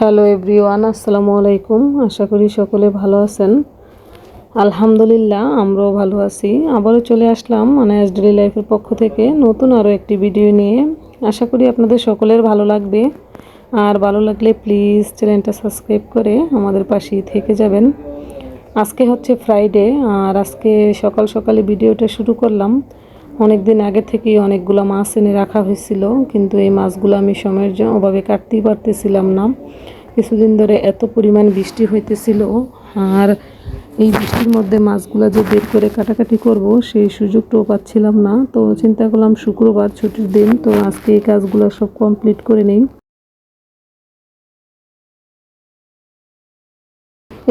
Hello everyone, আসসালামু আলাইকুম। আশা করি সকলে ভালো আছেন। আলহামদুলিল্লাহ, আমরাও ভালো আছি। আবারও চলে আসলাম মানে ডেলি লাইফের পক্ষ থেকে নতুন আরও একটি ভিডিও নিয়ে। আশা করি আপনাদের সকলের ভালো লাগবে। আর ভালো লাগলে প্লিজ চ্যানেলটা সাবস্ক্রাইব করে আমাদের পাশেই থেকে যাবেন। আজকে হচ্ছে ফ্রাইডে আর আজকে সকাল সকালে ভিডিওটা শুরু করলাম। অনেক দিন আগে থেকেই অনেকগুলো মাছ এনে রাখা হয়েছিল, কিন্তু এই মাছগুলো আমি সময়ের জন্য অভাবে কাটতেই পারতেছিলাম না। কিছুদিন ধরে এত পরিমাণ বৃষ্টি হইতেছিল, আর এই বৃষ্টির মধ্যে মাছগুলো যে বের করে কাটাকাটি করব সেই সুযোগটাও পাচ্ছিলাম না। তো চিন্তা করলাম শুক্রবার ছুটির দিন, তো আজকে এই কাজগুলো সব কমপ্লিট করে নেই।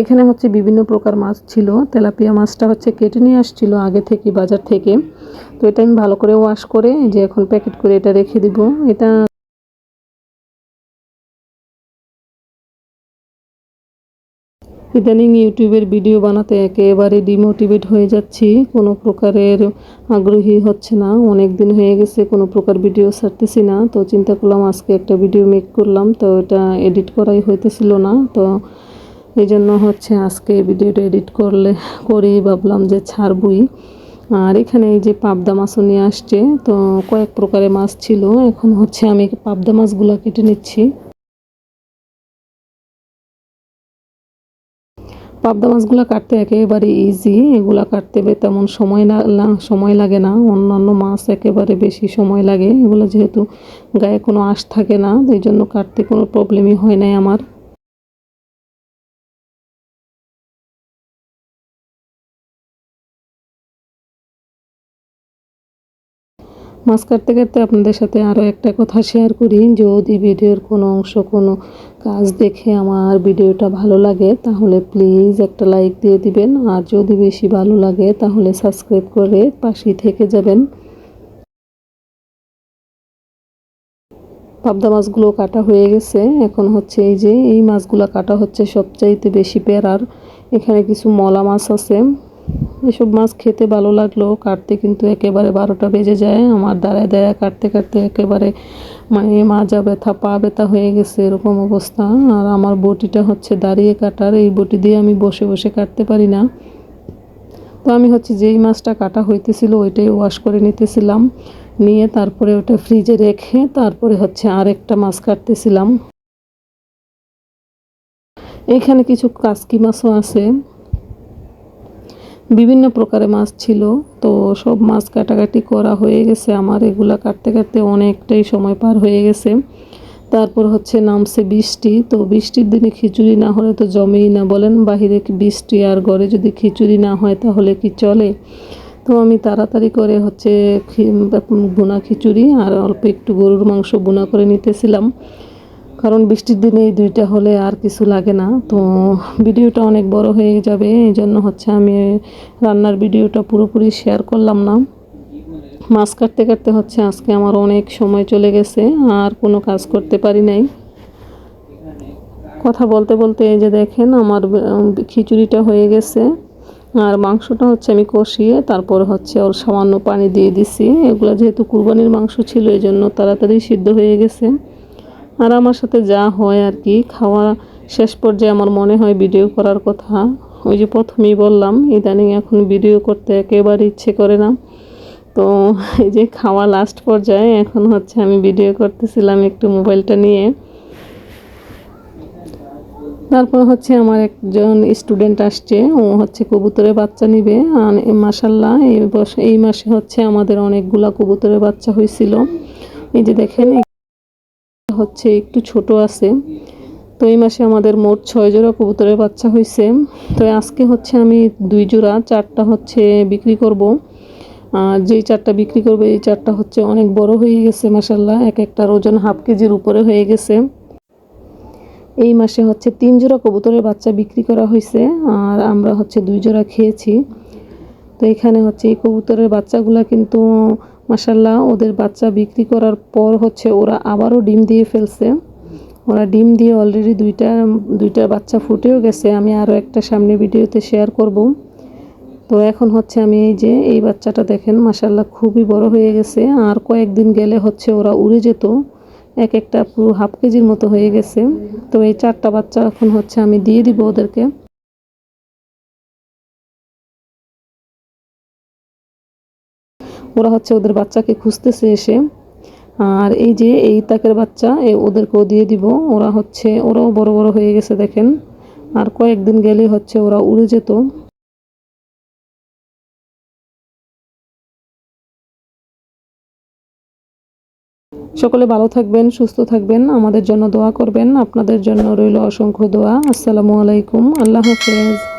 এখানে হচ্ছে বিভিন্ন প্রকার মাছ ছিল। তেলাপিয়া মাছটা হচ্ছে কেটে নিয়ে আসছিল আগে থেকে, বাজার থেকে। তো এটা আমি ভালো করে ওয়াশ করে যে এখন প্যাকেট করে এটা রেখে দিব। এটা ইদানিং ইউটিউবের ভিডিও বানাতে একেবারে ডিমোটিভেট হয়ে যাচ্ছি। কোনো প্রকারের আগ্রহী হচ্ছে না। অনেক দিন হয়ে গেছে কোনো প্রকার ভিডিও ছাড়তেছি না। তো চিন্তা করলাম আজকে একটা ভিডিও মেক করলাম। তো এটা এডিট করাই হইতেছিল না। তো এই জন্য হচ্ছে আজকে ভিডিওটা এডিট করলে, করেই ভাবলাম যে ছাড়বই। আর এখানে এই যে পাবদা মাছও নিয়ে আসছে। তো কয়েক প্রকারের মাছ ছিল। এখন হচ্ছে আমি পাবদা মাছগুলো কেটে নিচ্ছি। পাবদা মাছগুলো কাটতে একেবারে ইজি এগুলো কাটতে তেমন সময় না সময় লাগে না। অন্যান্য মাছ একেবারে বেশি সময় লাগে। এগুলো যেহেতু গায়ে কোনো আঁশ থাকে না এই জন্য কাটতে কোনো প্রবলেমই হয় নাই আমার। মাছ কাটতে কাটতে আপনাদের সাথে আরও একটা কথা শেয়ার করি। যদি ভিডিওর কোনো অংশ, কোনো কাজ দেখে আমার ভিডিওটা ভালো লাগে, তাহলে প্লিজ একটা লাইক দিয়ে দিবেন। আর যদি বেশি ভালো লাগে, তাহলে সাবস্ক্রাইব করে পাশেই থেকে যাবেন। পাবদা মাছগুলো কাটা হয়ে গেছে। এখন হচ্ছে এই যে, এই মাছগুলো কাটা হচ্ছে সবচাইতে বেশি পেরার। এখানে কিছু মলা মাছ আছে। এসব মাছ খেতে ভালো লাগল। কাটতে কিন্তু একেবারে বারোটা বেজে যায়। আমার দাঁড়ায় দাঁড়ায় কাটতে কাটতে একেবারে মানে মাজা ব্যথা, পা ব্যথা হয়ে গেছে এরকম অবস্থা। আর আমার বটিটা হচ্ছে দাঁড়িয়ে কাটার। এই বটি দিয়ে আমি বসে বসে কাটতে পারি না। তো আমি হচ্ছে যেই মাছটা কাটা হইতেছিল ওইটাই ওয়াশ করে নিতেছিলাম। নিয়ে তারপরে ওটা ফ্রিজে রেখে তারপরে হচ্ছে আরেকটা মাছ কাটতেছিলাম। এখানে কিছু কাসকি মাছও আছে। বিভিন্ন প্রকারের মাছ ছিল, তো সব মাছ কাটাকাটি করা হয়ে গেছে আমার। এগুলা কাটতে কাটতে অনেকটাই সময় পার হয়ে গেছে। তারপর হচ্ছে নামছে বৃষ্টি, তো বৃষ্টির দিনে খিচুড়ি না হলে তো জমেই না, বলেন বাহিরে বৃষ্টি আর ঘরে যদি খিচুড়ি না হয় তাহলে কি চলে? তো আমি তাড়াতাড়ি করে হচ্ছে বোনা খিচুড়ি আর অল্প একটু গরুর মাংস বোনা করে নিতেছিলাম। কারণ বৃষ্টির দিনে এই দুইটা হলে আর কিছু লাগে না। তো ভিডিওটা অনেক বড় হয়ে যাবে, এই জন্য হচ্ছে আমি রান্নার ভিডিওটা পুরোপুরি শেয়ার করলাম না। মাছ কাটতে কাটতে হচ্ছে আজকে আমার অনেক সময় চলে গেছে, আর কোনো কাজ করতে পারি নাই। কথা বলতে বলতে এই যে দেখেন আমার খিচুড়িটা হয়ে গেছে, আর মাংসটা হচ্ছে আমি কষিয়ে তারপর হচ্ছে ওর সামান্য পানি দিয়ে দিছি। এগুলো যেহেতু কুরবানির মাংস ছিল এই জন্য তাড়াতাড়ি সিদ্ধ হয়ে গেছে। আর আমার সাথে যা হয় আর কি, খাওয়া শেষ পর্যায়ে আমার মনে হয় ভিডিও করার কথা। ওই যে প্রথমেই বললাম, ইদানিং এখন ভিডিও করতে একেবারে ইচ্ছে করে না। তো এই যে খাওয়া লাস্ট পর্যায়ে, এখন হচ্ছে আমি ভিডিও করতেছিলাম একটু মোবাইলটা নিয়ে। তারপর হচ্ছে আমার একজন স্টুডেন্ট আসছে, ও হচ্ছে কবুতরের বাচ্চা নিবে। আর মাসাল্লাহ এই এই মাসে হচ্ছে আমাদের অনেকগুলা কবুতরের বাচ্চা হয়েছিল এই যে দেখেন হচ্ছে একটু ছোট আছে। তো এই মাসে আমাদের মোট ছয় জোড়া কবুতরের বাচ্চা হয়েছে তো আজকে হচ্ছে আমি দুই জোড়া, চারটা হচ্ছে বিক্রি করব। আর যেই চারটা বিক্রি করবে, এই চারটা হচ্ছে অনেক বড় হয়ে গেছে মাসাল্লাহ এক একটার ওজন হাফ কেজির উপরে হয়ে গেছে। এই মাসে হচ্ছে তিন জোড়া কবুতরের বাচ্চা বিক্রি করা হয়েছে আর আমরা হচ্ছে দুই জোড়া খেয়েছি। তো এখানে হচ্ছে এই কবুতরের বাচ্চাগুলা কিন্তু মাসাল্লাহ ওদের বাচ্চা বিক্রি করার পর হচ্ছে ওরা আবারও ডিম দিয়ে ফেলছে। ওরা ডিম দিয়ে অলরেডি দুইটা দুইটা বাচ্চা ফুটেও গেছে। আমি আরও একটা সামনে ভিডিওতে শেয়ার করব। তো এখন হচ্ছে আমি এই যে, এই বাচ্চাটা দেখেন মাসাল্লাহ খুবই বড় হয়ে গেছে। আর কয়েকদিন গেলে হচ্ছে ওরা উড়ে যেত। এক একটা পুরো হাফ কেজির মতো হয়ে গেছে। তো এই চারটা বাচ্চা এখন হচ্ছে আমি দিয়ে দিব ওদেরকে। ওরা হচ্ছে ওদের বাচ্চাকে খুঁজতেছে এসে। আর এই যে এই তাকের বাচ্চা, এ ওদেরকেও দিয়ে দিব। ওরা হচ্ছে, ওরাও বড় বড় হয়ে গেছে দেখেন। আর কয়েকদিন গেলে হচ্ছে ওরা উড়ে যেত। সকলে ভালো থাকবেন, সুস্থ থাকবেন, আমাদের জন্য দোয়া করবেন। আপনাদের জন্য রইল অসংখ্য দোয়া। আসসালামু আলাইকুম। আল্লাহ হাফেজ।